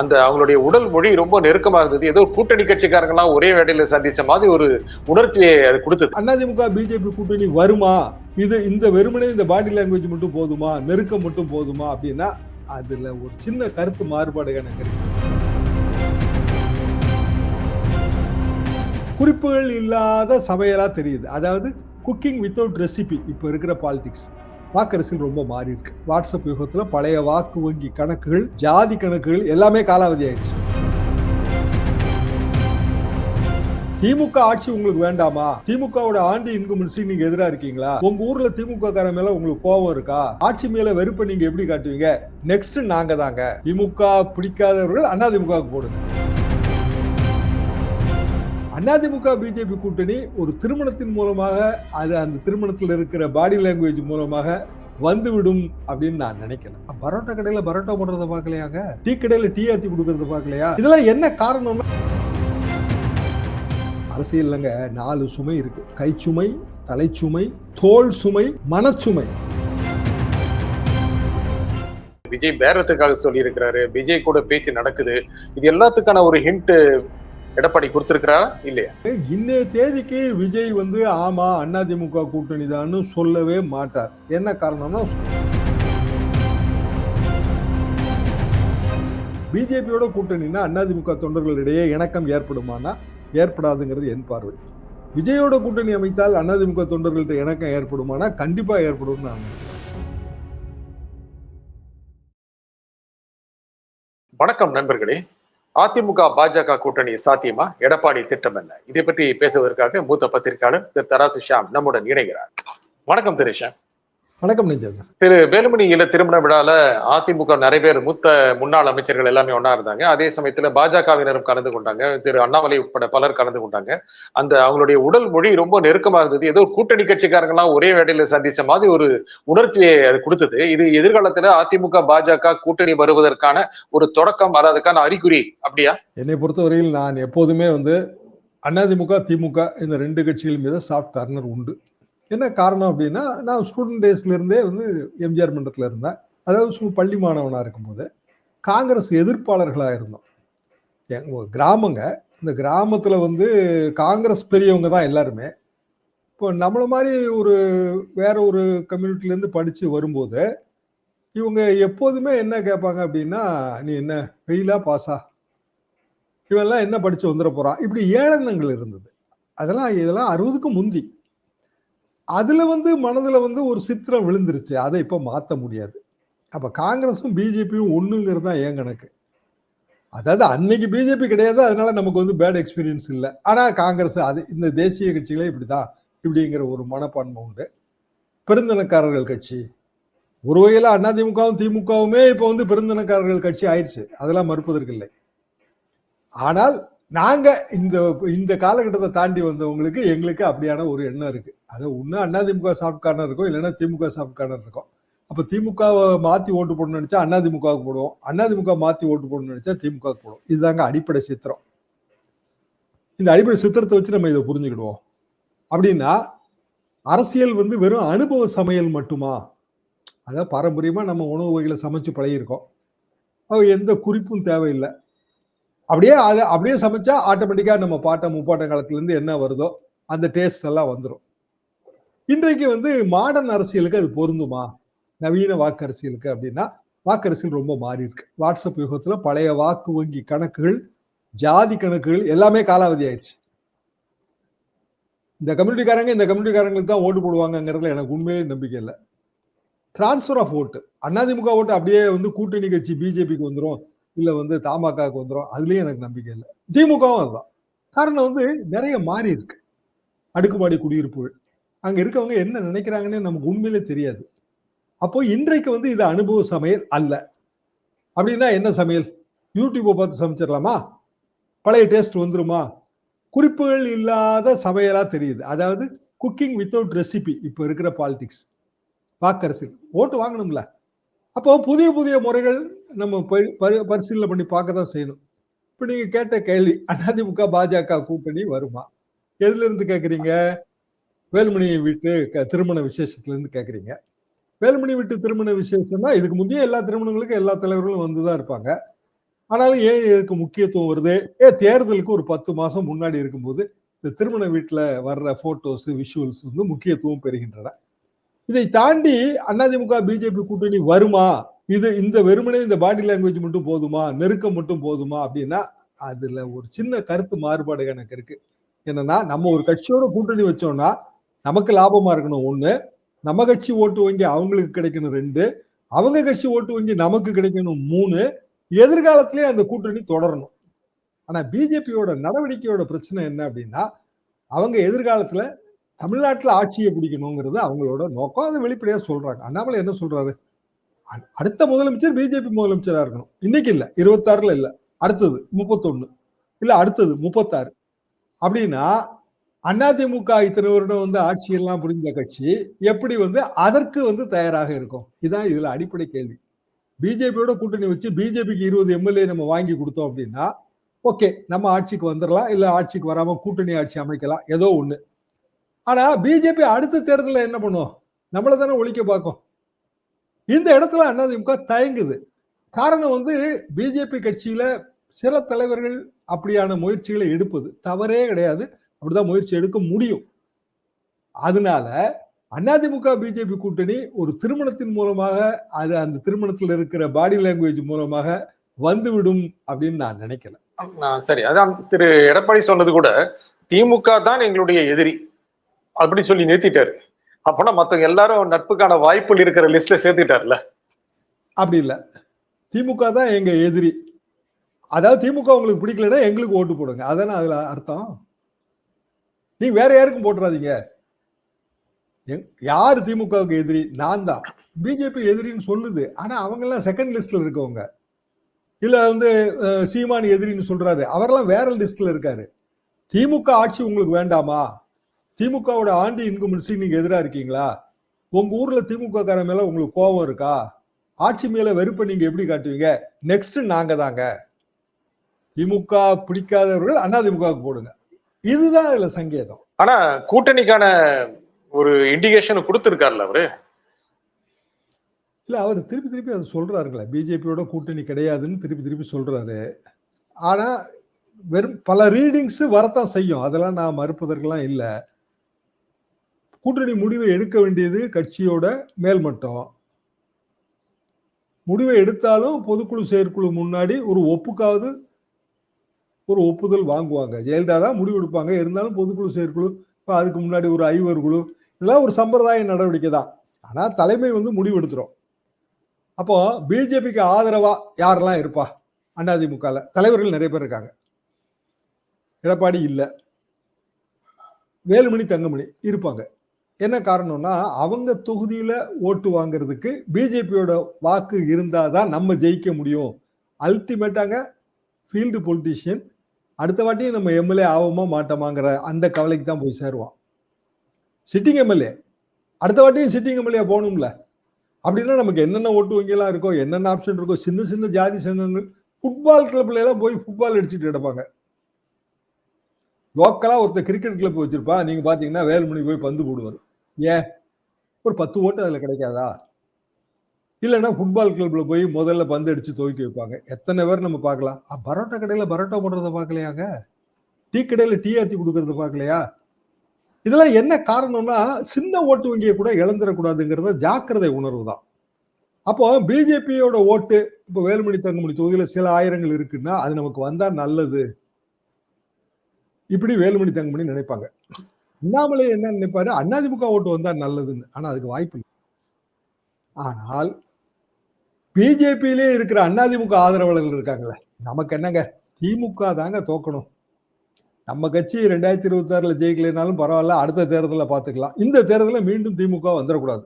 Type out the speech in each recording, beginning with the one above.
அந்த அவங்களுடைய உடல் மொழி ரொம்ப நெருக்கமா இருந்தது. ஏதோ கூட்டணி கட்சிக்காரங்கெல்லாம் ஒரே வேடையில சந்திச்ச மாதிரி ஒரு உணர்ச்சியை அது கொடுத்தது. அதிமுக பிஜேபி கூட்டணி வருமா? இது இந்த வெறுமனே இந்த பாடி லாங்குவேஜ் மட்டும் போதுமா? நெருக்கம் மட்டும் போதுமா? அப்படின்னா அதுல ஒரு சின்ன கருத்து மாறுபாடு எனக்கு குறிப்புகள் இல்லாத சமையலா தெரியுது. அதாவது குக்கிங் வித்தவுட் ரெசிபி இப்போ இருக்கிற பாலிடிக்ஸ் வாக்கரசியல் ரொம்ப மாறி இருக்கு. வாட்ஸ்அப் யுகத்துல பழைய வாக்கு வங்கி கணக்குகள் ஜாதி கணக்குகள் எல்லாமே காலாவதி ஆயிடுச்சு. திமுக ஆட்சி உங்களுக்கு வேண்டாமா? திமுகவோட ஆண்டி இன்கம்பன்சி நீங்க எதிரா இருக்கீங்களா? உங்க ஊர்ல திமுக கார மேல உங்களுக்கு கோபம் இருக்கா? ஆட்சி மேல வெறுப்பை நீங்க எப்படி காட்டுவீங்க? நெக்ஸ்ட் நாங்க தாங்க. திமுக பிடிக்காதவர்கள் அண்ணா திமுகவுக்கு போடுங்க. அதிமுக பிஜேபி கூட்டணி ஒரு திருமணத்தின் மூலமாக அது அந்த திருமணத்தில் இருக்கிற பாடி லாங்குவேஜ் மூலமாக வந்துவிடும் அப்படின்னு நான் நினைக்கிறேன். பரோட்டா கடையில பரோட்டா போடுறத பார்க்கலையாங்க? டீ கடையில டீ ஆத்தி கொடுக்கறத பார்க்கலையா? இதெல்லாம் என்ன காரணம்னா? அரசியல்லங்க நாலு சுமை இருக்கு. கைச்சுமை தலைச்சுமை தோல் சுமை மனச்சுமை. விஜய் பேரத்துக்காக சொல்லி இருக்கிறாரு விஜய் கூட பேச்சு நடக்குது. இது எல்லாத்துக்கான ஒரு ஹிண்ட் எடப்பாடி கொடுத்திருக்கிறாரா இல்லையா? இன்னைய தேதிக்கு விஜய் வந்து ஆமா அதிமுக கூட்டணி தான் சொல்லவே மாட்டார். என்ன காரணம்னா பிஜேபியோட கூட்டணினா அதிமுக தொண்டர்களிடையே இணக்கம் ஏற்படுமானா? ஏற்படாதுங்கிறது என் பார்வை. விஜயோட கூட்டணி அமைத்தால் அதிமுக தொண்டர்கள்ட்ட இணக்கம் ஏற்படுமானா? கண்டிப்பா ஏற்படும் நான் வணக்கம் நண்பர்களே. அதிமுக பாஜக கூட்டணி சாத்தியமா? எடப்பாடி திட்டம் என்ன? இதை பற்றி பேசுவதற்காக மூத்த பத்திரிகையாளர் திரு தராசு ஷாம் நம்முடன் இணைகிறார். வணக்கம் திரு ஷாம் வணக்கம் நெஞ்சது திரு வேலுமணி இல்ல திருமண விழால அதிமுக நிறைய பேர் மூத்த முன்னாள் அமைச்சர்கள் எல்லாமே ஒன்னா இருந்தாங்க. அதே சமயத்துல பாஜகவினரும் கலந்து கொண்டாங்க. திரு அண்ணாமலை உட்பட பலர் கலந்து கொண்டாங்க. அந்த அவங்களுடைய உடல் மொழி ரொம்ப நெருக்கமா இருந்தது. ஏதோ கூட்டணி கட்சிக்காரங்க எல்லாம் ஒரே வேடையில சந்திச்ச மாதிரி ஒரு உணர்ச்சியை அது கொடுத்தது. இது எதிர்காலத்துல அதிமுக பாஜக கூட்டணி வருவதற்கான ஒரு தொடக்கம் அல்ல அதுக்கான அறிகுறி. அப்படியா? என்னை பொறுத்தவரையில் நான் எப்போதுமே வந்து அதிமுக திமுக இந்த ரெண்டு கட்சிகள் மீது சாஃப்ட் கார்னர் உண்டு. என்ன காரணம் அப்படின்னா நான் ஸ்டூடெண்ட் டேஸ்லேருந்தே வந்து எம்ஜிஆர் மன்றத்தில் இருந்தேன். அதாவது சும்மா பள்ளி மாணவனாக இருக்கும்போது காங்கிரஸ் எதிர்ப்பாளர்களாக இருந்தோம். எங்க கிராமங்க. இந்த கிராமத்தில் வந்து காங்கிரஸ் பெரியவங்க தான் எல்லாருமே. இப்போ நம்மளை மாதிரி ஒரு வேற ஒரு கம்யூனிட்டிலேருந்து படித்து வரும்போது இவங்க எப்போதுமே என்ன கேட்பாங்க அப்படின்னா நீ என்ன ஃபெயிலா பாஸா இவெல்லாம் என்ன படித்து வந்துட போகிறான் இப்படி ஏளனங்கள் இருந்தது. அதெல்லாம் இதெல்லாம் அறுபதுக்கு முந்தி. அதில் வந்து மனதில் வந்து ஒரு சித்திரம் விழுந்துருச்சு. அதை இப்போ மாற்ற முடியாது. அப்போ காங்கிரஸும் பிஜேபியும் ஒன்றுங்கிறது தான் ஏன் கணக்கு. அதாவது அன்னைக்கு பிஜேபி கிடையாது அதனால நமக்கு வந்து பேட் எக்ஸ்பீரியன்ஸ் இல்லை. ஆனால் காங்கிரஸ் அது இந்த தேசிய கட்சிகளே இப்படி தான் இப்படிங்கிற ஒரு மனப்பான்மை உண்டு. பெருந்தனக்காரர்கள் கட்சி. ஒரு வகையில் அதிமுகவும் திமுகவுமே இப்போ வந்து பெருந்தனக்காரர்கள் கட்சி ஆயிடுச்சு. அதெல்லாம் மறுப்பதற்கு இல்லை. ஆனால் நாங்க இந்த இந்த காலகட்டத்தை தாண்டி வந்தவங்களுக்கு எங்களுக்கு அப்படியான ஒரு எண்ணம் இருக்கு. அது ஒண்ணு அண்ணாதிமுக சாஃப்ட் கார்னர் இருக்கும் இல்லைன்னா திமுக சாஃப்ட் கார்னர் இருக்கும் அப்ப திமுகவை மாத்தி ஓட்டு போடணும்னு நினைச்சா திமுகவுக்கு போடுவோம். அதிமுக மாத்தி ஓட்டு போடணும்னு நினைச்சா திமுகவுக்கு போடுவோம். இதுதாங்க அடிப்படை சித்திரம். இந்த அடிப்படை சித்திரத்தை வச்சு நம்ம இதை புரிஞ்சுக்கிடுவோம். அப்படின்னா அரசியல் வந்து வெறும் அனுபவ சமையல் மட்டுமா? அதாவது பாரம்பரியமா நம்ம உணவு வகைகளை சமைச்சு பழகிருக்கோம் எந்த குறிப்பும் தேவையில்லை. அப்படியே அதை அப்படியே சமைச்சா ஆட்டோமேட்டிக்காக நம்ம பாட்டம் முப்பாட்ட காலத்துலேருந்து என்ன வருதோ அந்த டேஸ்ட் எல்லாம் வந்துடும் இன்றைக்கு வந்து மாடர்ன் அரசியலுக்கு அது பொருந்துமா? நவீன வாக்கு அரசியலுக்கு அப்படின்னா வாக்கு அரசியல் ரொம்ப மாறி இருக்கு. வாட்ஸ்அப் யுகத்தில் பழைய வாக்கு வங்கி கணக்குகள் ஜாதி கணக்குகள் எல்லாமே காலாவதி ஆயிடுச்சு. இந்த கம்யூனிட்டிக்காரங்க இந்த கம்யூனிட்டிக்காரங்களுக்கு தான் ஓட்டு போடுவாங்கங்கிறதுல எனக்கு உண்மையிலே நம்பிக்கை இல்லை. டிரான்ஸ்ஃபர் ஆஃப் ஓட்டு அதிமுக ஓட்டு அப்படியே வந்து கூட்டணி கட்சி பிஜேபிக்கு வந்துடும் இல்லை வந்து தமாகாவுக்கு வந்துடும் அதுலேயும் எனக்கு நம்பிக்கை இல்லை. திமுகவும் அதுதான். காரணம் வந்து நிறைய மாறி இருக்கு. அடுக்குமாடி குடியிருப்புகள் அங்கே இருக்கவங்க என்ன நினைக்கிறாங்கன்னு நமக்கு உண்மையிலே தெரியாது. அப்போ இன்றைக்கு வந்து இது அனுபவ சமையல் அல்ல. அப்படின்னா என்ன சமையல்? யூடியூப்பை பார்த்து சமைச்சிடலாமா? பழைய டேஸ்ட் வந்துருமா? குறிப்புகள் இல்லாத சமையலாக தெரியுது. அதாவது குக்கிங் வித்தவுட் ரெசிபி இப்போ இருக்கிற பாலிடிக்ஸ் வாக்கரசில். ஓட்டு வாங்கணும்ல. அப்போ புதிய புதிய முறைகள் நம்ம பரிசீலனை பண்ணி பார்க்க தான் செய்யணும். இப்போ நீங்கள் கேட்ட கேள்வி அதிமுக பாஜக கூட்டணி வருமா? எதுலேருந்து கேட்குறீங்க வேலுமணி வீட்டு திருமண விசேஷத்துலேருந்து கேட்குறீங்க வேலுமணி வீட்டு திருமண விசேஷம்னா இதுக்கு முந்தைய எல்லா திருமணங்களுக்கும் எல்லா தலைவர்களும் வந்து தான் இருப்பாங்க. ஆனாலும் ஏன் இதுக்கு முக்கியத்துவம் வருது? ஏ தேர்தலுக்கு ஒரு பத்து மாதம் முன்னாடி இருக்கும்போது இந்த திருமண வீட்டில் வர்ற ஃபோட்டோஸ் விஷுவல்ஸ் வந்து முக்கியத்துவம் பெறுகின்றன. இதை தாண்டி அதிமுக பிஜேபி கூட்டணி வருமா? இது இந்த வெறுமனே இந்த பாடி லாங்குவேஜ் மட்டும் போதுமா? நெருக்கம் மட்டும் போதுமா? அப்படின்னா அதுல ஒரு சின்ன கருத்து மாறுபாடு எனக்கு இருக்கு. என்னன்னா நம்ம ஒரு கட்சியோட கூட்டணி வச்சோம்னா நமக்கு லாபமா இருக்கணும். ஒண்ணு நம்ம கட்சி ஓட்டு வங்கி அவங்களுக்கு கிடைக்கணும். ரெண்டு அவங்க கட்சி ஓட்டு வங்கி நமக்கு கிடைக்கணும். மூணு எதிர்காலத்திலேயே அந்த கூட்டணி தொடரணும். ஆனா பிஜேபியோட நடவடிக்கையோட பிரச்சனை என்ன அப்படின்னா அவங்க எதிர்காலத்துல தமிழ்நாட்டுல ஆட்சியை பிடிக்கணுங்கிறது அவங்களோட நோக்கம். அதை வெளிப்படையா சொல்றாங்க. அண்ணாமலை என்ன சொல்றாரு? அடுத்த முதலமைச்சர் பிஜேபி முதலமைச்சராக இருக்கணும். இன்னைக்கு இல்லை. இருபத்தாறுல இல்லை. அடுத்தது முப்பத்தொன்னு. இல்லை அடுத்தது முப்பத்தாறு. அப்படின்னா அதிமுக இத்தனை வருடம் வந்து ஆட்சியெல்லாம் புரிந்த கட்சி எப்படி வந்து அதற்கு வந்து தயாராக இருக்கும்? இதான் இதுல அடிப்படை கேள்வி. பிஜேபியோட கூட்டணி வச்சு பிஜேபிக்கு இருபது எம்எல்ஏ நம்ம வாங்கி கொடுத்தோம் அப்படின்னா ஓகே நம்ம ஆட்சிக்கு வந்துடலாம் இல்லை ஆட்சிக்கு வராம கூட்டணி ஆட்சி அமைக்கலாம். ஏதோ ஒன்று ஆனா பிஜேபி அடுத்த தேர்தலில் என்ன பண்ணும்? நம்மளை தானே ஒழிக்க பார்க்கும். இந்த இடத்துல அதிமுக தயங்குது. காரணம் வந்து பிஜேபி கட்சியில சில தலைவர்கள் அப்படியான முயற்சிகளை எடுப்பது தவறே கிடையாது. அப்படிதான் முயற்சி எடுக்க முடியும். அதனால அதிமுக பிஜேபி கூட்டணி ஒரு திருமணத்தின் மூலமாக அது அந்த திருமணத்தில் இருக்கிற பாடி லாங்குவேஜ் மூலமாக வந்துவிடும் அப்படின்னு நான் நினைக்கல. சரி. அதான் திரு எடப்பாடி சொன்னது கூட திமுக தான் எங்களுடைய எதிரி. அப்படி சொல்லி நிறுத்திட்டாரு. அப்போனா மத்தவங்க எல்லாரும் நட்புக்கான வாய்ப்புகள் இருக்கிற லிஸ்ட்ல சேர்த்துட்டார்ல அப்படி இல்லை. திமுக தான் எங்க எதிரி. அதாவது திமுக உங்களுக்கு பிடிக்கலன்னா எங்களுக்கு ஓட்டு போடுங்க. அதானே அதுல அர்த்தம்? நீ வேற யாருக்கும் போட்டுறாதீங்க. எங்- யாரு திமுகவுக்கு எதிரி? நான் தான். பிஜேபி எதிரின்னு சொல்லுது. ஆனா அவங்க எல்லாம் செகண்ட் லிஸ்ட்ல இருக்கவங்க. இல்ல வந்து சீமான் எதிரின்னு சொல்றாரு. அவரெல்லாம் வேற லிஸ்ட்ல இருக்காரு. திமுக ஆட்சி உங்களுக்கு வேண்டாமா? திமுகவோட ஆண்டி இன்கம்பன்சி நீங்க எதிரா இருக்கீங்களா? உங்க ஊர்ல திமுக கார மேல உங்களுக்கு கோபம் இருக்கா? ஆட்சி மேல வெறுப்பை நீங்க எப்படி காட்டுவீங்க? நெக்ஸ்ட் நாங்க தாங்க. திமுக பிடிக்காதவர்கள் அதிமுகவுக்கு போடுங்க. இதுதான் இதுல சங்கேதம். ஆனா கூட்டணிக்கான ஒரு இண்டிகேஷன் கொடுத்திருக்காருல்ல அவரு? இல்ல அவர் திருப்பி திருப்பி அதை சொல்றாருங்களே. பிஜேபியோட கூட்டணி கிடையாதுன்னு திருப்பி திருப்பி சொல்றாரு. ஆனா வெறும் பல ரீடிங்ஸ் வரத்தான் செய்யும். அதெல்லாம் நான் மறுப்பதற்கெல்லாம் இல்ல. கூட்டணி முடிவை எடுக்க வேண்டியது கட்சியோட மேல்மட்டம். முடிவை எடுத்தாலும் பொதுக்குழு செயற்குழு முன்னாடி ஒரு ஒப்புக்காவது ஒரு ஒப்புதல் வாங்குவாங்க. ஜெயலலிதா தான் முடிவு எடுப்பாங்க. இருந்தாலும் பொதுக்குழு செயற்குழு இப்போ அதுக்கு முன்னாடி ஒரு ஐவர் குழு இதெல்லாம் ஒரு சம்பிரதாய நடவடிக்கை தான். ஆனால் தலைமை வந்து முடிவு எடுத்துரும். அப்போ பிஜேபிக்கு ஆதரவா யாரெல்லாம் இருப்பா? அதிமுகல தலைவர்கள் நிறைய பேர் இருக்காங்க. எடப்பாடி இல்லை. வேலுமணி தங்கமணி இருப்பாங்க. என்ன காரணம்னா அவங்க தொகுதியில ஓட்டு வாங்குறதுக்கு பிஜேபியோட வாக்கு இருந்தால் தான் நம்ம ஜெயிக்க முடியும். அல்டிமேட்டாங்க ஃபீல்டு பொலிட்டீஷியன் அடுத்த வாட்டியும் நம்ம எம்எல்ஏ ஆகுமா மாட்டோமாங்கிற அந்த கவலைக்கு தான் போய் சேருவான். சிட்டிங் எம்எல்ஏ அடுத்த வாட்டியும் சிட்டிங் எம்எல்ஏ போகணும்ல. அப்படின்னா நமக்கு என்னென்ன ஓட்டு வங்கியெல்லாம் இருக்கோ என்னென்ன ஆப்ஷன் இருக்கோ சின்ன சின்ன ஜாதி சங்கங்கள் ஃபுட்பால் கிளப்ல எல்லாம் போய் ஃபுட்பால் அடிச்சுட்டு எடுப்பாங்க லோக்கலாக ஒருத்தர் கிரிக்கெட் கிளப் வச்சிருப்பா நீங்க பாத்தீங்கன்னா வேலுமணி போய் பந்து போடுவார். ஏன்? ஒரு பத்து ஓட்டு அதில் கிடைக்காதா? இல்லைன்னா ஃபுட்பால் கிளப்ல போய் முதல்ல பந்து அடிச்சு துவக்கி வைப்பாங்க. எத்தனை பேர் நம்ம பார்க்கலாம்? பரோட்டா கடையில் பரோட்டா போடுறத பார்க்கலையாங்க? டீ கடையில் டீ ஆத்தி கொடுக்கறத பார்க்கலையா? இதெல்லாம் என்ன காரணம்னா சின்ன ஓட்டு வங்கியை கூட இழந்துடக்கூடாதுங்கிறத ஜாக்கிரதை உணர்வு தான். அப்போ பிஜேபியோட ஓட்டு இப்போ வேலுமணி தங்கமணி தொகுதியில் சில ஆயிரங்கள் இருக்குன்னா அது நமக்கு வந்தால் நல்லது. இப்படி வேலுமணி தங்கமணி நினைப்பாங்க. அண்ணாமலை என்ன நினைப்பாரு? அதிமுக ஓட்டு வந்தா நல்லதுன்னு. ஆனா அதுக்கு வாய்ப்பு இல்லை. ஆனால் பிஜேபியிலே இருக்கிற அதிமுக ஆதரவாளர்கள் இருக்காங்களே நமக்கு என்னங்க? திமுக தாங்க தோக்கணும். நம்ம கட்சி ரெண்டாயிரத்தி இருபத்தி ஆறுல ஜெயிக்கலைனாலும் பரவாயில்ல அடுத்த தேர்தலில் பார்த்துக்கலாம். இந்த தேர்தலில் மீண்டும் திமுக வந்துடக்கூடாது.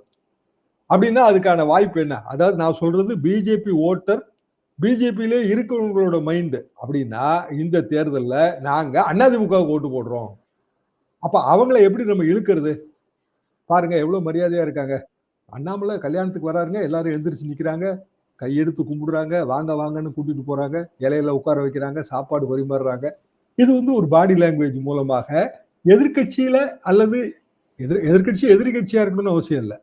அப்படின்னா அதுக்கான வாய்ப்பு என்ன? அதாவது நான் சொல்றது பிஜேபி ஓட்டர் பிஜேபியிலே இருக்கிறவங்களோட மைண்டு அப்படின்னா இந்த தேர்தலில் நாங்கள் அதிமுகவுக்கு ஓட்டு போடுறோம். அப்ப அவங்கள எப்படி நம்ம இழுக்கிறது? பாருங்க எவ்வளவு மரியாதையா இருக்காங்க. அண்ணாமலை கல்யாணத்துக்கு வராருங்க எல்லாரும் எந்திரிச்சு நிக்கிறாங்க. கையெடுத்து கும்பிடுறாங்க வாங்க வாங்கன்னு கூட்டிட்டு போறாங்க. இலையில உட்கார வைக்கிறாங்க சாப்பாடு பரிமாறுறாங்க. இது வந்து ஒரு பாடி லாங்குவேஜ் மூலமாக எதிர்க்கட்சியில அல்லது எதிர் எதிர்க்கட்சி எதிர்கட்சியா இருக்கணும்னு அவசியம் இல்லை.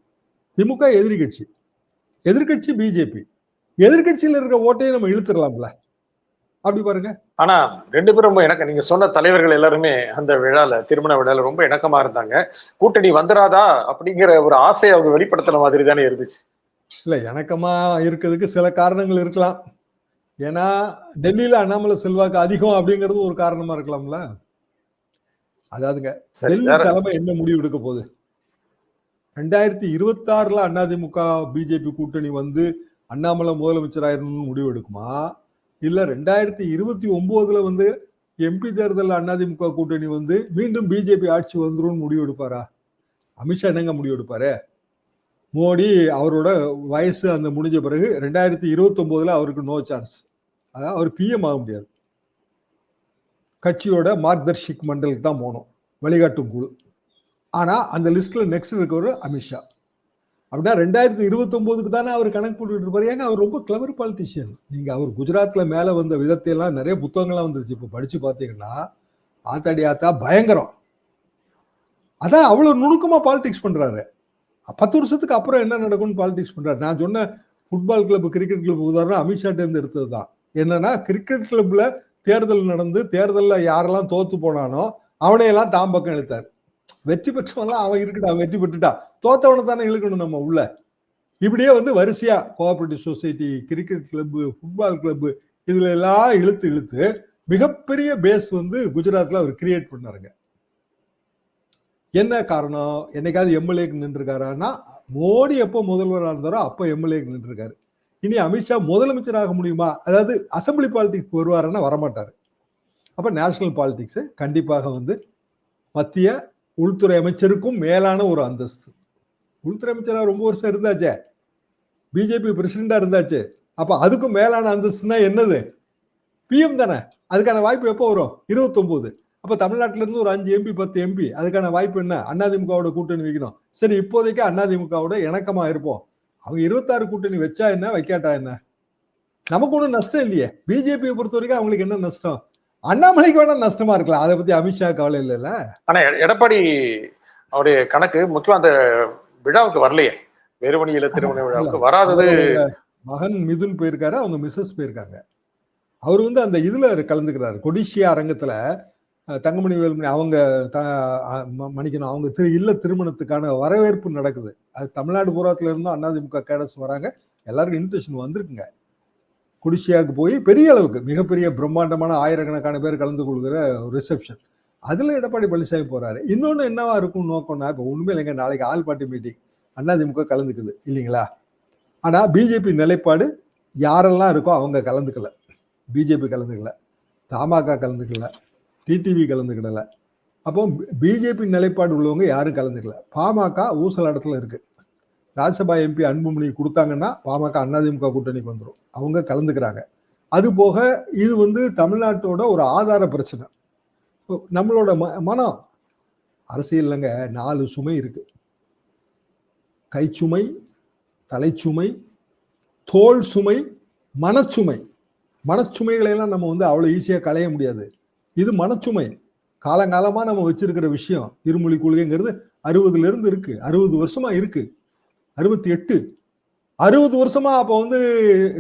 திமுக எதிர்கட்சி எதிர்கட்சி எதிர்க்கட்சி பிஜேபி எதிர்கட்சியில் இருக்கிற ஓட்டையை நம்ம இழுத்துடலாம்ல. அப்படி பாருங்க. ஆனா ரெண்டு பேரும் எனக்கு நீங்க சொன்ன தலைவர்கள் எல்லாருமே அந்த விழால திருமண விழால ரொம்ப இணக்கமா இருந்தாங்க. கூட்டணி வந்துராதா? அப்படிங்கிற ஒரு ஆசையை அவங்க வெளிப்படுத்தின மாதிரி தானே இருந்துச்சு. இல்ல இணக்கமா இருக்கிறதுக்கு சில காரணங்கள் இருக்கலாம். ஏன்னா டெல்லியில அண்ணாமலை செல்வாக்கு அதிகம் அப்படிங்கிறது ஒரு காரணமா இருக்கலாம்ல. அதாவதுங்க டெல்லி தலைமை என்ன முடிவு எடுக்க போகுது? ரெண்டாயிரத்தி இருபத்தி ஆறுல அதிமுக பிஜேபி கூட்டணி வந்து அண்ணாமலை முதலமைச்சர் ஆயிரணும்னு முடிவு எடுக்குமா? இல்ல ரெண்டாயிரத்தி இருபத்தி ஒன்பதுல வந்து எம்பி தேர்தல் அதிமுக கூட்டணி வந்து மீண்டும் பிஜேபி ஆட்சி வந்துரும்னு முடிவு எடுப்பாரா? அமித்ஷா என்னங்க முடிவு எடுப்பாரு? மோடி அவரோட வயசு அந்த முடிஞ்ச பிறகு ரெண்டாயிரத்தி இருபத்தி ஒன்பதுல அவருக்கு நோ சான்ஸ் அதான் அவர் பிஎம் ஆக முடியாது. கட்சியோட மார்க்தர்ஷிக் மண்டலுக்கு தான் போகணும். வழிகாட்டும் குழு. ஆனால் அந்த லிஸ்ட்டில் நெக்ஸ்ட் இருக்கிறவர் அமித்ஷா. அப்படின்னா ரெண்டாயிரத்தி இருபத்தொம்போதுக்கு தானே அவர் கணக்கு போட்டுட்டு இருப்பார். ஏங்க அவர் ரொம்ப கிளவர் பாலிட்டிஷியன் நீங்கள் அவர் குஜராத்தில் மேலே வந்த விதத்தை எல்லாம் நிறைய புத்தகங்கள்லாம் வந்துருச்சு. இப்போ படித்து பார்த்தீங்கன்னா ஆத்தாடி ஆத்தா பயங்கரம். அதான் அவ்வளோ நுணுக்கமாக பாலிடிக்ஸ் பண்ணுறாரு பத்து வருஷத்துக்கு அப்புறம் என்ன நடக்கும்னு பாலிடிக்ஸ் பண்ணுறாரு நான் சொன்ன ஃபுட்பால் கிளப் கிரிக்கெட் கிளப் உதாரணம் அமித்ஷாட்ட இருந்து எடுத்தது தான் என்னன்னா கிரிக்கெட் கிளப்பில் தேர்தல் நடந்து தேர்தலில் யாரெல்லாம் தோற்று போனானோ அவனையெல்லாம் தாம்பக்கம் இழுத்தார். வெற்றி பெற்றவன்லாம் அவன் இருக்கட்டும் வெற்றி பெற்றுட்டான். தோத்தவனை தானே இழுக்கணும் நம்ம உள்ள. இப்படியே வந்து வரிசையா cooperative society cricket club football club இதுல எல்லாம் இழுத்து இழுத்து மிகப்பெரிய பேஸ் வந்து குஜராத்ல அவர் கிரியேட் பண்ணாருங்க. என்ன காரணம்? என்னைக்காவது எம்எல்ஏக்கு நின்றுருக்காரான்னா மோடி எப்போ முதல்வராக இருந்தாரோ அப்போ எம்எல்ஏக்கு நின்றுருக்காரு. இனி அமித்ஷா முதலமைச்சர் ஆக முடியுமா? அதாவது அசம்பிளி பாலிடிக்ஸ் வருவாருன்னா வரமாட்டார். அப்போ நேஷனல் பாலிடிக்ஸு கண்டிப்பாக வந்து மத்திய உள்துறை அமைச்சருக்கும் மேலான ஒரு அந்தஸ்து. உள்துறை அமைச்சராக ரொம்ப வருஷம் இருந்தாச்சே? பிஜேபி பிரசிடண்டா இருந்தாச்சு? அப்ப அதுக்கும் மேலான அந்தஸ்துனா என்னது? பிஎம் தானே? அதுக்கான வாய்ப்பு எப்போ வரும்? இருபத்தொன்பது அப்ப தமிழ்நாட்டில இருந்து ஒரு அஞ்சு எம்பி பத்து எம்பி. அதுக்கான வாய்ப்பு என்ன? அதிமுகவோட கூட்டணி வைக்கணும். சரி இப்போதைக்கு அதிமுகவோட இணக்கமா இருப்போம். அவங்க இருபத்தாறு கூட்டணி வச்சா என்ன வைக்காட்டா என்ன? நமக்கு ஒன்றும் நஷ்டம் இல்லையே. பிஜேபியை பொறுத்த வரைக்கும் அவங்களுக்கு என்ன நஷ்டம்? அண்ணாமலைக்கு வேணா நஷ்டமா இருக்கலாம். அதை பத்தி அமித்ஷா கவலை இல்லைல்ல? ஆனா எடப்பாடி அவருடைய கணக்கு முக்கியம் அந்த விழாவுக்கு வரலையே. வேறுவணியில திருமண விழாவுக்கு வராதது மகன் மிதுன் போயிருக்காரு அவங்க மிஸ்ஸஸ் போயிருக்காங்க. அவர் வந்து அந்த இதுல கலந்துக்கிறாரு. கொடிஷியா அரங்கத்துல தங்கமணி வேலுமணி அவங்க த- அஹ், ம- மன்னிக்கணும் அவங்க திரு இல்ல திருமணத்துக்கான வரவேற்பு நடக்குது. அது தமிழ்நாடு பூராத்துல இருந்தும் அதிமுக கேடஸ் வராங்க. எல்லாருக்கும் இன்விடேஷன் வந்திருக்குங்க. கொடிஷியாவுக்கு போய் பெரிய அளவுக்கு மிகப்பெரிய பிரம்மாண்டமான ஆயிரக்கணக்கான பேர் கலந்து கொள்கிற ரிசப்ஷன் அதில் எடப்பாடி பழனிசாமி போகிறாரு இன்னொன்று என்னவா இருக்கும் நோக்கம்னா இப்போ உண்மையில் இல்லைங்க நாளைக்கு ஆல் பார்ட்டி மீட்டிங் அதிமுக கலந்துக்குது இல்லைங்களா? ஆனால் பிஜேபி நிலைப்பாடு யாரெல்லாம் இருக்கோ அவங்க கலந்துக்கல. பிஜேபி கலந்துக்கல. தமாக கலந்துக்கல. டிடிவி கலந்துக்கிடலை. அப்போ பிஜேபி நிலைப்பாடு உள்ளவங்க யாரும் கலந்துக்கல. பாமக இடத்துல இருக்குது ராஜ்யசபா எம்பி அன்புமணி கொடுத்தாங்கன்னா பாமக அதிமுக கூட்டணிக்கு வந்துடும் அவங்க கலந்துக்கிறாங்க. அது போக இது வந்து தமிழ்நாட்டோட ஒரு ஆதார பிரச்சனை. நம்மளோட ம மனம். அரசியல்லங்க நாலு சுமை இருக்கு. கைச்சுமை தலைச்சுமை தோல் சுமை மனச்சுமை. மனச்சுமைகளையெல்லாம் நம்ம வந்து அவ்வளோ ஈஸியாக களைய முடியாது. இது மனச்சுமை. காலங்காலமாக நம்ம வச்சிருக்கிற விஷயம். இருமொழி கொள்கைங்கிறது அறுபதுலேருந்து இருக்குது அறுபது வருஷமாக இருக்குது அறுபத்தி எட்டு. அறுபது வருஷமா அப்போ வந்து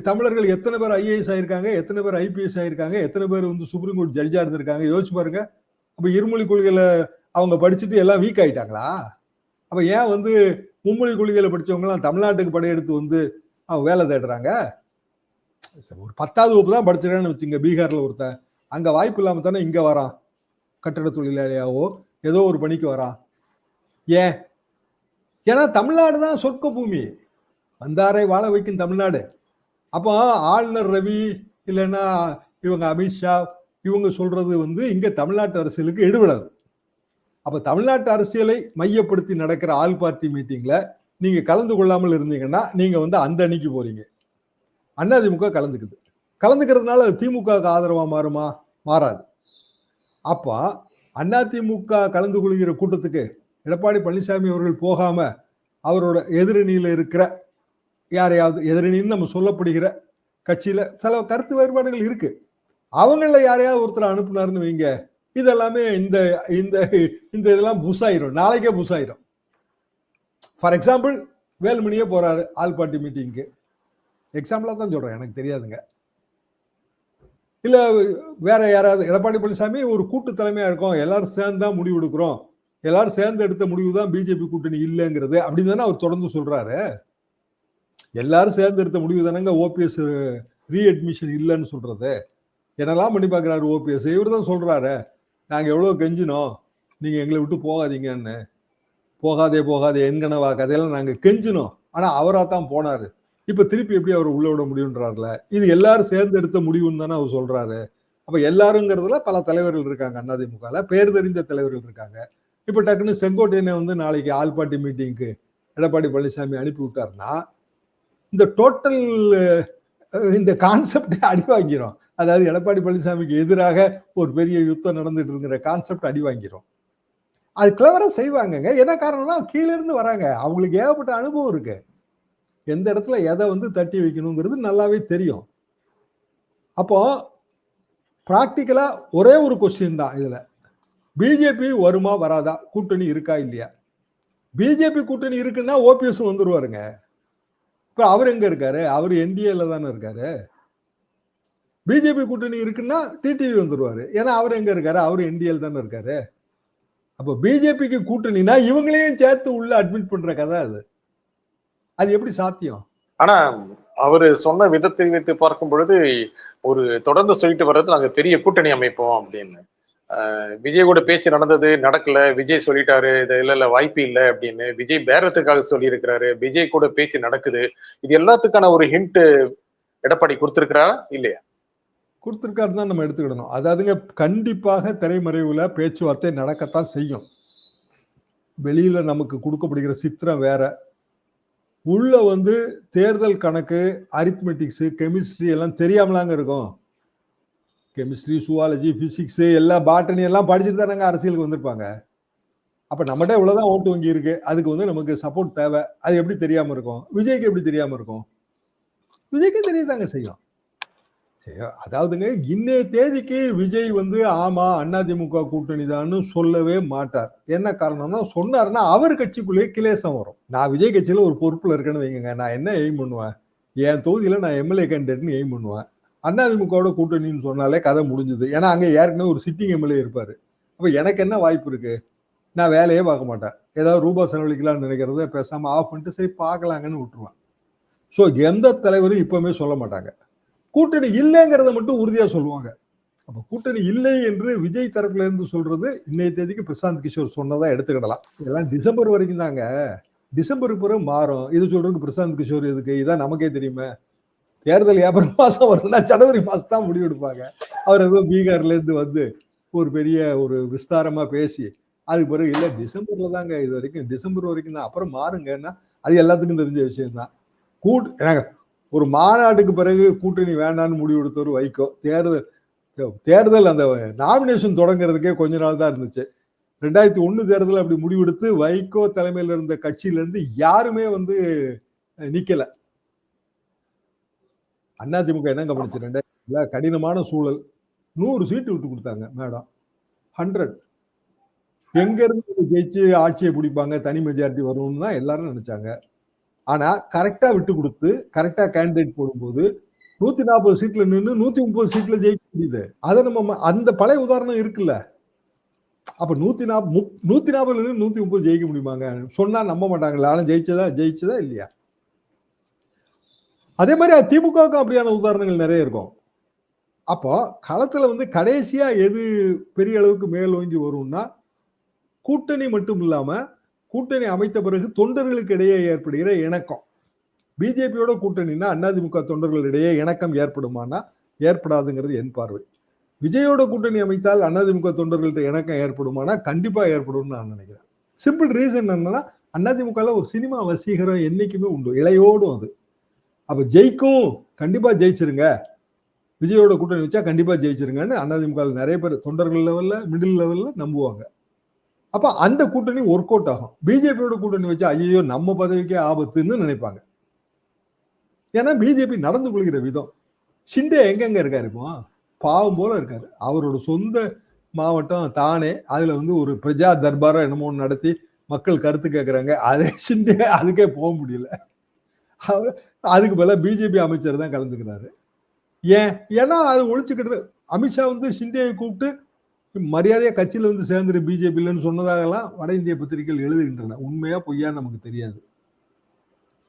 தமிழர்கள் எத்தனை பேர் ஐஏஎஸ் ஆயிருக்காங்க எத்தனை பேர் ஐபிஎஸ் ஆயிருக்காங்க எத்தனை பேர் வந்து சுப்ரீம் கோர்ட் ஜட்ஜா இருந்திருக்காங்க யோசிச்சு பாருங்க. அப்போ இருமொழி கொள்கையில அவங்க படிச்சுட்டு எல்லாம் வீக் ஆயிட்டாங்களா? அப்ப ஏன் வந்து மும்மொழி கொள்கையில படிச்சவங்கலாம் தமிழ்நாட்டுக்கு படையெடுத்து வந்து அவங்க வேலை தேடுறாங்க? சரி, ஒரு பத்தாவது வகுப்பு தான் படிச்சிருக்கேன்னு வச்சுங்க பீகார்ல ஒருத்தன். அங்க வாய்ப்பு இல்லாம தானே இங்க வரான். கட்டட தொழிலாளியாவோ ஏதோ ஒரு பணிக்கு வரான். ஏன்? ஏன்னா தமிழ்நாடு தான் சொர்க்க பூமி வந்தாரை வாழ வைக்கும் தமிழ்நாடு. அப்போ ஆளுநர் ரவி இல்லைன்னா இவங்க அமித்ஷா இவங்க சொல்றது வந்து இங்கே தமிழ்நாட்டு அரசியலுக்கு எடுபடாது. அப்போ தமிழ்நாட்டு அரசியலை மையப்படுத்தி நடக்கிற ஆல் பார்ட்டி மீட்டிங்கில் நீங்கள் கலந்து கொள்ளாமல் இருந்தீங்கன்னா நீங்கள் வந்து அந்த அணிக்கு போகிறீங்க அதிமுக கலந்துக்குது. கலந்துக்கிறதுனால அது திமுகவுக்கு ஆதரவாக மாறுமா? மாறாது. அப்போ அதிமுக கலந்து கொள்கிற கூட்டத்துக்கு எடப்பாடி பழனிசாமி அவர்கள் போகாம அவரோட எதிரணியில் இருக்கிற யாரையாவது எதிரணின்னு நம்ம சொல்லப்படுகிற கட்சியில சில கருத்து வேறுபாடுகள் இருக்கு. அவங்கள யாரையாவது ஒருத்தர் அனுப்புனாருன்னு வைங்க. இதெல்லாமே இந்த இந்த இந்த இதெல்லாம் புஷாயிரும். நாளைக்கே புஷாயிரும். ஃபார் எக்ஸாம்பிள் வேலுமணியே போறாரு ஆல் பார்ட்டி மீட்டிங்க்கு. எக்ஸாம்பிளா தான் சொல்றேன். எனக்கு தெரியாதுங்க. இல்ல வேற யாராவது எடப்பாடி பழனிசாமி ஒரு கூட்டு தலைமையா இருக்கும். எல்லாரும் சேர்ந்து தான் முடிவு எடுக்கிறோம். எல்லாரும் சேர்ந்து எடுத்த முடிவு தான் பிஜேபி கூட்டணி இல்லைங்கிறது அப்படின்னு தானே அவர் தொடர்ந்து சொல்றாரு. எல்லாரும் சேர்ந்து எடுத்த முடிவு தானங்க ஓபிஎஸ் ரீஅட்மிஷன் இல்லைன்னு சொல்றது. என்னெல்லாம் பண்ணி பார்க்குறாரு ஓபிஎஸ்? இவர் தான் சொல்றாரு நாங்கள் எவ்வளோ கெஞ்சினோம் நீங்கள் எங்களை விட்டு போகாதீங்கன்னு. போகாதே போகாதே என்கனவா கதையெல்லாம் நாங்கள் கெஞ்சினோம். ஆனால் அவராக தான் போனார். இப்போ திருப்பி எப்படி அவர் உள்ள விட முடியுன்றாருல இது எல்லாரும் சேர்ந்து எடுத்த முடிவுன்னு தானே அவர் சொல்றாரு. அப்போ எல்லாருங்கிறதுல பல தலைவர்கள் இருக்காங்க அதிமுகல பேர் தெரிந்த தலைவர்கள் இருக்காங்க. இப்போ டக்குன்னு செங்கோட்டையனை வந்து நாளைக்கு ஆல் பார்ட்டி மீட்டிங்க்கு எடப்பாடி பழனிசாமி அனுப்பி விட்டாருன்னா இந்த டோட்டல் இந்த கான்செப்டை அடிவாங்கிறோம் அதாவது எடப்பாடி பழனிசாமிக்கு எதிராக ஒரு பெரிய யுத்தம் நடந்துட்டு இருக்கிற கான்செப்ட் அடிவாங்கிறோம் அது கிளவராக செய்வாங்கங்க. என்ன காரணம்னா கீழேருந்து வராங்க. அவங்களுக்கு ஏகப்பட்ட அனுபவம் இருக்கு. எந்த இடத்துல எதை வந்து தட்டி வைக்கணுங்கிறது நல்லாவே தெரியும். அப்போ ப்ராக்டிக்கலாக ஒரே ஒரு கொஸ்டின் தான் இதில். பிஜேபி வருமா வராதா? கூட்டணி இருக்கா இல்லையா? பிஜேபி கூட்டணி இருக்குன்னா ஓபிஎஸ் வந்துருவாருங்க. இப்போ அவர் எங்க இருக்காரு? அவர் என்டிஏல தானே இருக்காரு. பிஜேபி கூட்டணி இருக்குன்னா டிடிவி வந்துருவாரு. ஏன்னா அவர் எங்க இருக்காரு? அவர் என்டிஎல் தானே இருக்காரு. அப்போ பிஜேபிக்கு கூட்டணினா இவங்களையும் சேர்த்து உள்ள அட்மிட் பண்ற கதை அது. அது எப்படி சாத்தியம்? ஆனா அவரு சொன்ன விதத்தை வைத்து பார்க்கும் பொழுது ஒரு தொடர்ந்து சொல்லிட்டு வர்றது நாங்க பெரிய கூட்டணி அமைப்போம் அப்படின்னு. விஜய் கூட பேச்சு நடந்தது நடக்கல. விஜய் சொல்லிட்டாரு இது இல்ல இல்ல வாய்ப்பு இல்லை அப்படின்னு. விஜய் பேரத்துக்காக சொல்லி இருக்கிறாரு விஜய் கூட பேச்சு நடக்குது. இது எல்லாத்துக்கான ஒரு ஹிண்ட் எடப்பாடி கொடுத்திருக்கிறாரா? இல்லையா? கொடுத்துருக்காரு தான் நம்ம எடுத்துக்கிடணும். அதாவதுங்க கண்டிப்பாக திரைமறைவுல பேச்சுவார்த்தை நடக்கத்தான் செய்யும். வெளியில நமக்கு கொடுக்கப்படுகிற சித்திரம் வேற. உள்ள வந்து தேர்தல் கணக்கு அரித்மெட்டிக்ஸ் கெமிஸ்ட்ரி எல்லாம் தெரியாமலாங்க இருக்கும். கெமிஸ்ட்ரி சுவாலஜி பிசிக்ஸு எல்லாம் பாட்டனி எல்லாம் படிச்சுட்டு தானங்க அரசியலுக்கு வந்திருப்பாங்க. அப்போ நம்மகிட்ட இவ்வளவுதான் ஓட்டு வங்கி இருக்கு அதுக்கு வந்து நமக்கு சப்போர்ட் தேவை. அது எப்படி தெரியாமல் இருக்கும்? விஜய்க்கு எப்படி தெரியாமல் இருக்கும்? விஜய்க்கு தெரியதாங்க செய்யும். அதாவதுங்க இன்னைய தேதிக்கு விஜய் வந்து ஆமா அதிமுக கூட்டணி தான் சொல்லவே மாட்டார். என்ன காரணம்னா சொன்னார்னா அவர் கட்சிக்குள்ளேயே கிளேசம் வரும். நான் விஜய் கட்சியில ஒரு பொறுப்புல இருக்கேன்னு வைங்க நான் என்ன எய்ம் பண்ணுவேன்? என் தொகுதியில நான் எம்எல்ஏ கேண்டிடேட்னு எய்ம் பண்ணுவேன். அதிமுகவோட கூட்டணின்னு சொன்னாலே கதை முடிஞ்சுது. ஏன்னா அங்கே ஏற்கனவே ஒரு சிட்டிங் எம்எல்ஏ இருப்பார். அப்போ எனக்கு என்ன வாய்ப்பு இருக்குது நான் வேலையே பார்க்க மாட்டேன். ஏதாவது ரூபா செலவழிக்கலாம்னு நினைக்கிறத பேசாமல் ஆஃப் பண்ணிட்டு சரி பார்க்கலாங்கன்னு விட்டுருவேன். ஸோ எந்த தலைவரும் இப்பவுமே சொல்ல மாட்டாங்க. கூட்டணி இல்லைங்கிறத மட்டும் உறுதியாக சொல்லுவாங்க. அப்போ கூட்டணி இல்லை என்று விஜய் தரப்புல இருந்து சொல்றது இன்னைய தேதிக்கு பிரசாந்த் கிஷோர் சொன்னதா எடுத்துக்கிடலாம். இதெல்லாம் டிசம்பர் வரைக்கும் தாங்க. டிசம்பருக்கு பிறகு மாறும். இது சொல்றதுக்கு பிரசாந்த் கிஷோர் எதுக்கு? இதான் நமக்கே தெரியுமே. தேர்தல் ஏப்ரல் மாதம் வரும்னா ஜனவரி மாதம் தான் முடிவெடுப்பாங்க அவர் ஏதோ பீகார்லேருந்து வந்து ஒரு பெரிய ஒரு விஸ்தாரமாக பேசி அதுக்கு பிறகு இல்லை டிசம்பர்ல தாங்க இது வரைக்கும் டிசம்பர் வரைக்கும் தான். அப்புறம் மாறுங்கன்னா அது எல்லாத்துக்கும் தெரிஞ்ச விஷயம்தான். கூட்டு கூட்டு ஒரு மாநாட்டுக்கு பிறகு கூட்டணி வேண்டான்னு முடிவெடுத்தவர் வைக்கோ வைகோ. தேர்தல் தேர்தல் அந்த நாமினேஷன் தொடங்குறதுக்கே கொஞ்ச நாள் தான் இருந்துச்சு. ரெண்டாயிரத்தி ஒன்று தேர்தல் அப்படி முடிவெடுத்து வைகோ தலைமையில் இருந்த கட்சியிலேருந்து யாருமே வந்து நிற்கலை அதிமுக என்ன கவனிச்சு? இல்லை கடினமான சூழல். நூறு சீட்டு விட்டு கொடுத்தாங்க மேடம் ஹண்ட்ரட் எங்க இருந்து ஜெயிச்சு ஆட்சியை பிடிப்பாங்க தனி மெஜாரிட்டி வரும்னு தான் எல்லாரும் நினைச்சாங்க. ஆனா கரெக்டா விட்டு கொடுத்து கரெக்டா கேண்டிடேட் போடும்போது நூத்தி நாற்பது சீட்ல நின்று நூத்தி முப்பது சீட்ல ஜெயிக்க முடியுது. அதை நம்ம அந்த பழைய உதாரணம் இருக்குல்ல. அப்ப நூத்தி நாற்பது நூத்தி நாற்பதுல இருந்து நூத்தி முப்பது ஜெயிக்க முடியுமாங்க? சொன்னா நம்ப மாட்டாங்களா. ஆனா ஜெயிச்சதா ஜெயிச்சதா இல்லையா? அதே மாதிரி திமுகவுக்கு அப்படியான உதாரணங்கள் நிறைய இருக்கும். அப்போ களத்தில் வந்து கடைசியாக எது பெரிய அளவுக்கு மேல் ஓங்கி வரும்னா கூட்டணி மட்டும் இல்லாமல் கூட்டணி அமைத்த பிறகு தொண்டர்களுக்கு இடையே ஏற்படுகிற இணக்கம். பிஜேபியோட கூட்டணினா அதிமுக தொண்டர்களிடையே இணக்கம் ஏற்படுமானா ஏற்படாதுங்கிறது என் பார்வை. விஜயோட கூட்டணி அமைத்தால் அதிமுக தொண்டர்கள்ட்ட இணக்கம் ஏற்படுமானா கண்டிப்பாக ஏற்படும்னு நான் நினைக்கிறேன். சிம்பிள் ரீசன் என்னன்னா அதிமுகவில் ஒரு சினிமா வசீகரம் என்றைக்குமே உண்டு. இளையோடும் அது. அப்ப ஜெயிக்கும் கண்டிப்பா ஜெயிச்சிருங்க. விஜயோட கூட்டணி வச்சா கண்டிப்பா ஜெயிச்சிருங்கன்னு அதிமுக நிறைய பேர் தொண்டர்கள் லெவல்ல மிடில் லெவல்ல நம்புவாங்க. அப்ப அந்த கூட்டணி ஒர்க் அவுட் ஆகும். பிஜேபியோட கூட்டணி வச்சா ஐயோ நம்ம பதவிக்கே ஆபத்துன்னு நினைப்பாங்க. ஏன்னா பிஜேபி நடந்து கொள்கிற விதம். ஷிண்டே எங்கெங்க இருக்காரு இப்போ? பாவம் போல இருக்காரு. அவரோட சொந்த மாவட்டம் தானே. அதுல வந்து ஒரு பிரஜா தர்பாரம் என்னமோ ஒன்று நடத்தி மக்கள் கருத்து கேட்கறாங்க அதே ஷிண்டே அதுக்கே போக முடியல. அவர் அதுக்கு பதிலாக பிஜேபி அமைச்சர் தான் கலந்துக்கிறாரு. ஏன்? ஏன்னா அது ஒழிச்சுக்கிட்டு அமித்ஷா வந்து ஷிண்டேயை கூப்பிட்டு மரியாதையாக கட்சியில் வந்து சேர்ந்துரு பிஜேபியிலன்னு சொன்னதாகலாம் வட இந்திய பத்திரிகைகள் எழுதுகின்றன. உண்மையா பொய்யா நமக்கு தெரியாது.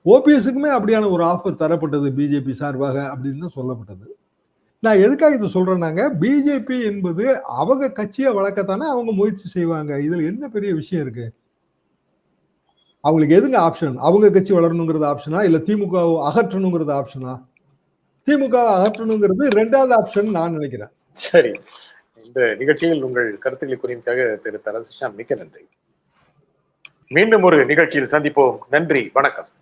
ஓபிஎஸ்க்குமே அப்படியான ஒரு ஆஃபர் தரப்பட்டது பிஜேபி சார்பாக அப்படின்னு தான் சொல்லப்பட்டது. நான் எதுக்காக இது சொல்கிறேன்னாங்க பிஜேபி என்பது அவங்க கட்சியை வளர்க்கத்தானே அவங்க முயற்சி செய்வாங்க. இதில் என்ன பெரிய விஷயம் இருக்குது அவங்களுக்கு எதுங்க ஆப்ஷன் அவங்க கட்சி வளரணுங்கிறது ஆப்ஷனா இல்லை திமுக அகற்றணுங்கிறது ஆப்ஷனா திமுக அகற்றணுங்கிறது ரெண்டாவது ஆப்ஷன் நான் நினைக்கிறேன். சரி. இந்த நிகழ்ச்சியில் உங்கள் கருத்துக்களை கூறியதற்காக திரு தரசிஷா மிக்க நன்றி. மீண்டும் ஒரு நிகழ்ச்சியில் சந்திப்போம். நன்றி. வணக்கம்.